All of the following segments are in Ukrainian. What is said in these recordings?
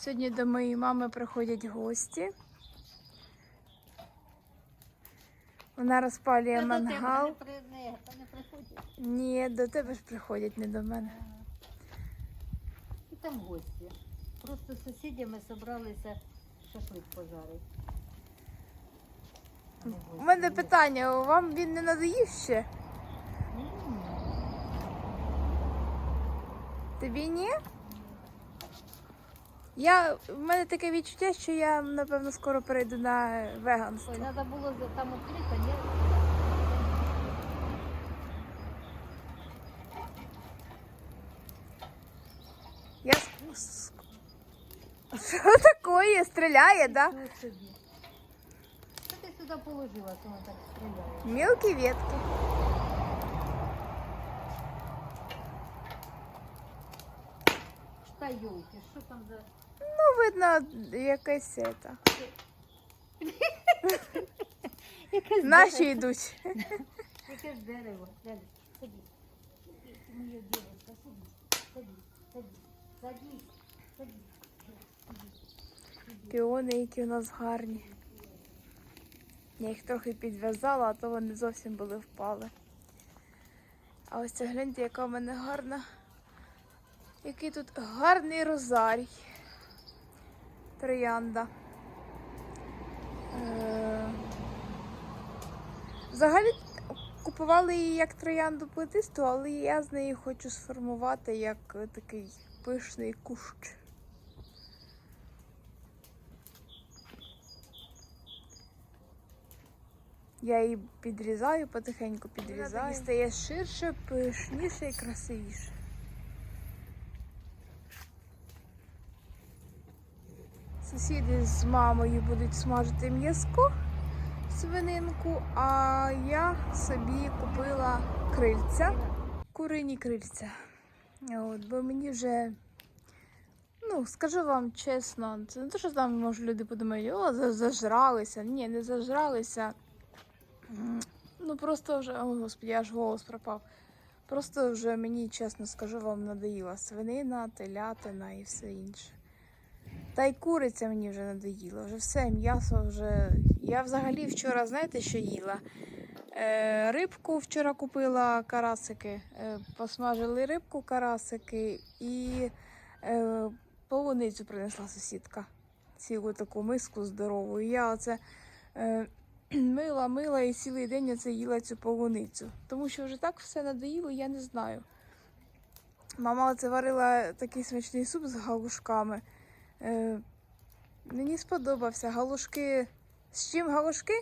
Сьогодні до моєї мами приходять гості. Вона розпалює мангал. Ні, до тебе ж приходять, не до мене. І там гості. Просто з сусідями зібралися шашлик пожарити. У мене питання, вам він не надоїв ще? Тобі ні? Я, в мене таке відчуття, що я, напевно, скоро перейду на веганство. Ой, треба було там відкрито, ні? Я... Що таке? Стріляє, да? Що ти сюди положила, то вона так стріляє? Мілкі ветки. Та йолки, що там за... Ну, видно, якесь це. Якесь Наші дерево. йдуть. Яке ж дерево. Далі. Ти моя дівчинка, садись. Піони, які у нас гарні. Я їх трохи підв'язала, а то вони зовсім були впали. А ось це гляньте, яка в мене гарна. Який тут гарний розарій. Троянда. Е, Взагалі купували її як троянду плетисту, але я з неї хочу сформувати як такий пишний кущ. Я її підрізаю, потихеньку підрізаю. І стає ширше, пишніше і красивіше. Сусіди з мамою будуть смажити м'язко, свининку, а я собі купила крильця, курині крильця. От, бо мені вже, ну, скажу вам чесно, це не те, що там може люди подумають, о, зажралися. Ні, не зажралися. Ну просто вже, о господи, аж голос пропав. Просто вже мені, чесно скажу, вам надоїла свинина, телятина і все інше. Та й куриця мені вже надоїла. Вже все, м'ясо вже. Я взагалі вчора, знаєте, що їла? Е, рибку вчора купила карасики. Е, посмажили рибку, карасики і е, полуницю принесла сусідка. Цілу таку миску здорову. І я оце. Е, мила, мила і цілий день я це їла цю полуницю. Тому що вже так все надоїло, я не знаю. Мама оце варила такий смачний суп з галушками. Е, мені сподобався. Галушки. З чим галушки?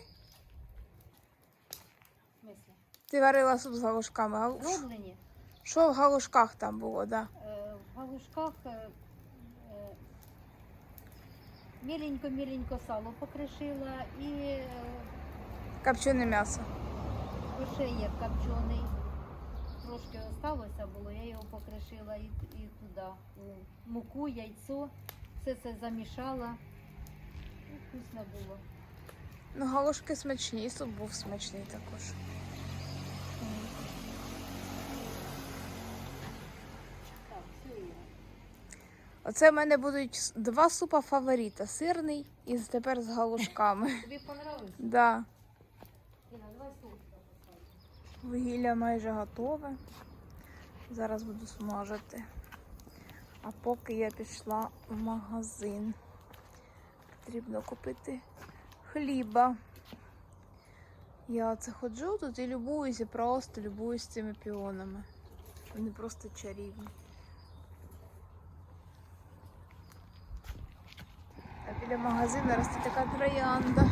В смислі? Ти варила суп з галушками. Гал... Роблені. Що в галушках там було, да? Е, В галушках е, е, міленько-міленько сало покришила і е, Копчене м'ясо. ошеєк копчений. Трошки осталося було, я його покришила і, і туди, у муку, яйцо. Все це замішала. І вкусно було. Ну, галушки смачні, і суп був смачний також. Оце в мене будуть два супа фаворита. Сирний і тепер з галушками. Тобі понравилось? Да. Вугілля майже готове. Зараз буду смажити. А поки я пішла в магазин. Потрібно купити хліба. Я це ходжу тут і любуюся, просто любуюсь цими піонами. Вони просто чарівні. А біля магазину росте така троянда.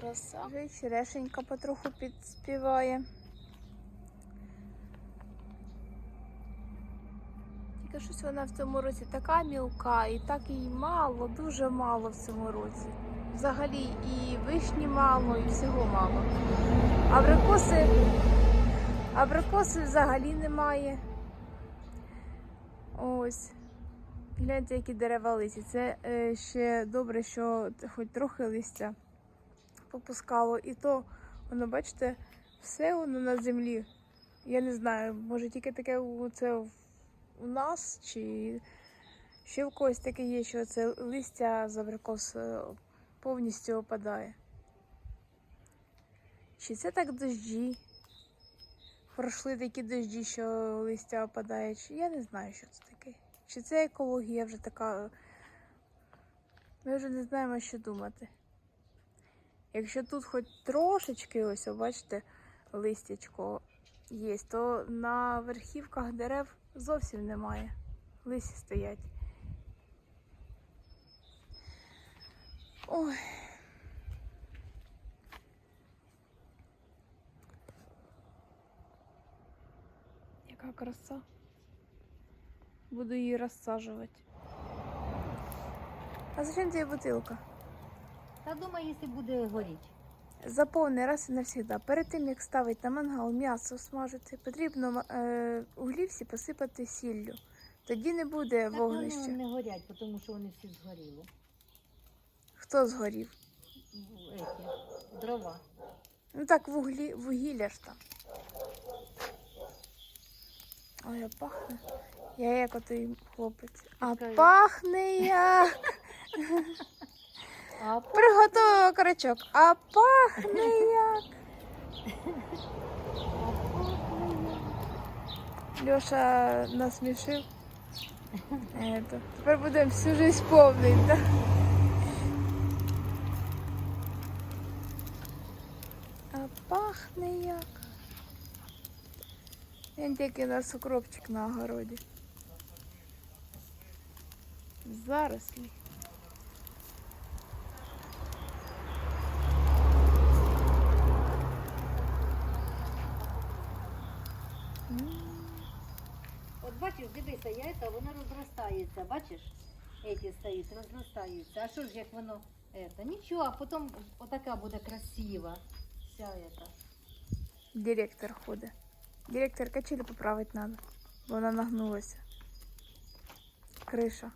Краса. Черешенька потроху підспіває. Тільки щось вона в цьому році така мілка, і так їй мало, дуже мало в цьому році. Взагалі і вишні мало, і всього мало. Абрикоси, абрикоси взагалі немає. Ось. Гляньте, які дерева лисі. Це е, ще добре, що хоч трохи листя попускало. І то, воно, бачите, все воно на землі Я не знаю, може тільки таке це у нас, чи ще в когось таке є, що це листя з абрикос е, повністю опадає. Чи це так дощі? Пройшли такі дощі, що листя опадає, чи я не знаю, що це таке. Чи це екологія вже така. Ми вже не знаємо, що думати. Якщо тут хоч трошечки, ось, бачите, листячко є, то на верхівках дерев зовсім немає. Лисі стоять. Ой. Яка краса. Буду її розсаджувати. А зачем тебе бутилка? Та думаю, якщо буде горіти. Заповни раз і навсігда. Перед тим, як ставити на мангал м'ясо смажити, потрібно е, углі всі посипати сіллю. Тоді не буде Так вони вогнища. не горять, тому що вони всі згоріли. Хто згорів? Еті, дрова. Ну так, вуглі, вугілля ж там. Ой, а пахне. Я як отой хлопець. А Скажи. пахне як. Приготувала корочок. А пахне як. Льоша насмішив. Это. Тепер будемо всю жизнь повнити, да? А пахне як. Він тільки у нас укропчик на огороді. Зарослі. От бачиш, дивися, яйця, воно розростається, бачиш? Эти стоїть, розростаються. А що ж як воно? Это? Нічого, а потім отака буде красива. Вся эта. Директор ходить. Директор качели поправити треба, бо вона нагнулася. Криша.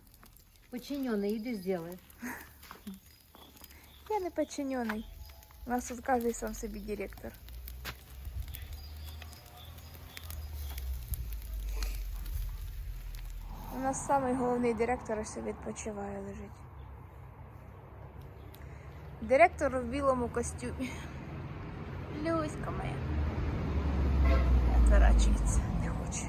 Подчинений, іди зроби. Я не подчинений. У нас тут кожен сам собі директор. Нас самий головний директор ось відпочиває лежить. Директор в білому костюмі. Люська моя. Зарачується, не хоче.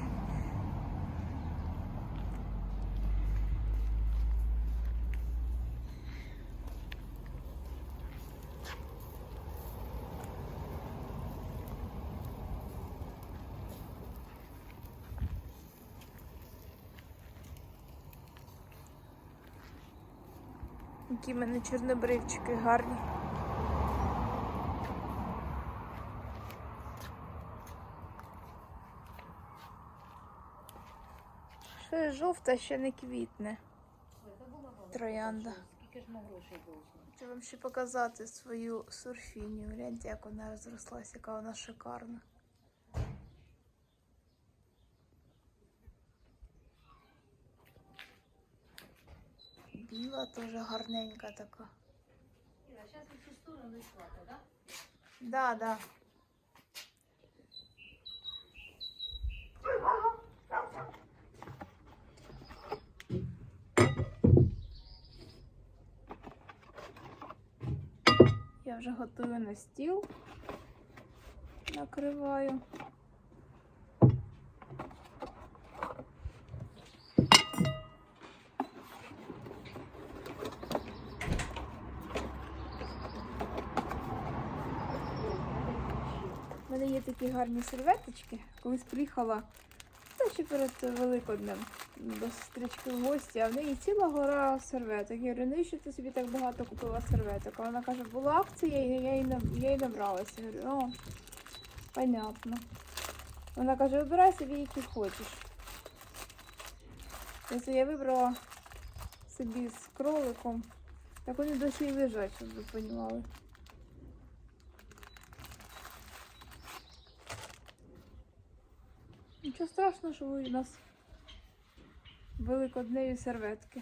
Які в мене чорнобривчики гарні. Ще жовта, ще не квітне. Троянда. Хочу вам ще показати свою сурфінію. Гляньте, як вона розрослась, яка вона шикарна. Біла теж гарненька така. Зараз в цю сторону йшла, так? Да, да. Я вже готую на стіл. Накриваю. Такі гарні серветочки. Колись приїхала та ще перед Великоднем до сестрички в гості, а в неї ціла гора серветок. Я говорю, навіщо ти собі так багато купила серветок? А вона каже, була акція, і я їй набралася. Я говорю, о, понятно. Вона каже, вибирай собі, які хочеш. Ось я вибрала собі з кроликом. Так вони досі й лежать, щоб ви розуміли. Нічого страшного, що ви нас великодневі серветки.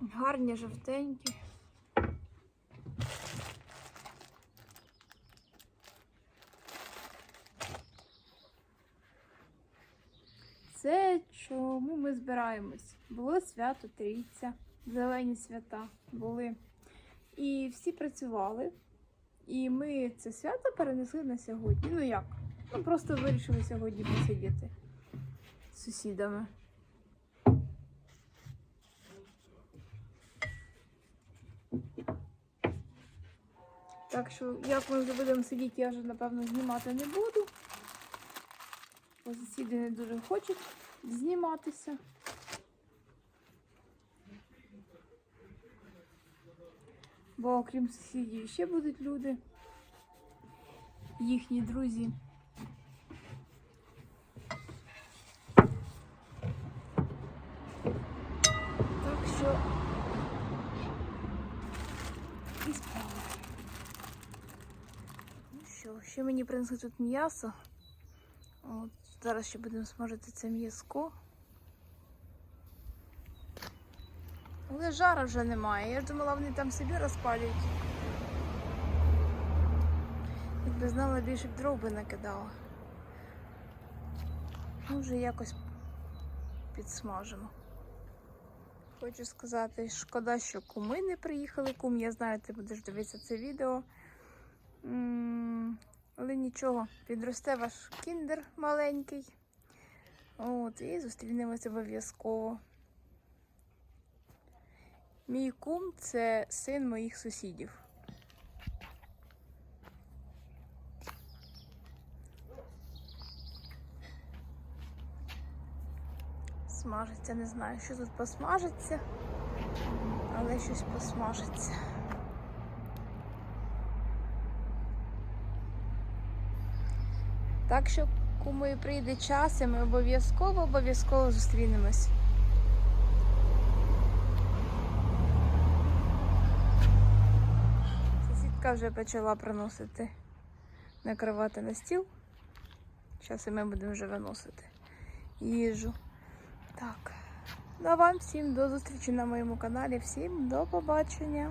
Гарні жовтенькі. Це чому ми збираємось? Було свято Трійця, зелені свята були. І всі працювали. І ми це свято перенесли на сьогодні. Ну як? Ну просто вирішили сьогодні посидіти з сусідами. Так що, як ми вже будемо сидіти, я вже напевно знімати не буду. Сусіди не дуже хочуть зніматися. Бо окрім сусідів ще будуть люди, їхні друзі. Так що і справа. Ну що, ще мені принесли тут м'ясо. Зараз ще будемо смажити це м'язко. Але жара вже немає. Я ж думала, вони там собі розпалюють. Якби знала, більше б дров би накидала. Ну, вже якось підсмажимо. Хочу сказати, шкода, що куми не приїхали. Кум, я знаю, ти будеш дивитися це відео. Але нічого, підросте ваш кіндер маленький. От, і зустрінемося обов'язково. Мій кум це син моїх сусідів. Смажиться, не знаю, що тут посмажиться, але щось посмажиться. Так що, кому і прийде час, і ми обов'язково, обов'язково зустрінемось. Сусідка вже почала приносити, накривати на стіл. Зараз і ми будемо вже виносити їжу. Так. Ну а вам всім до зустрічі на моєму каналі. Всім до побачення.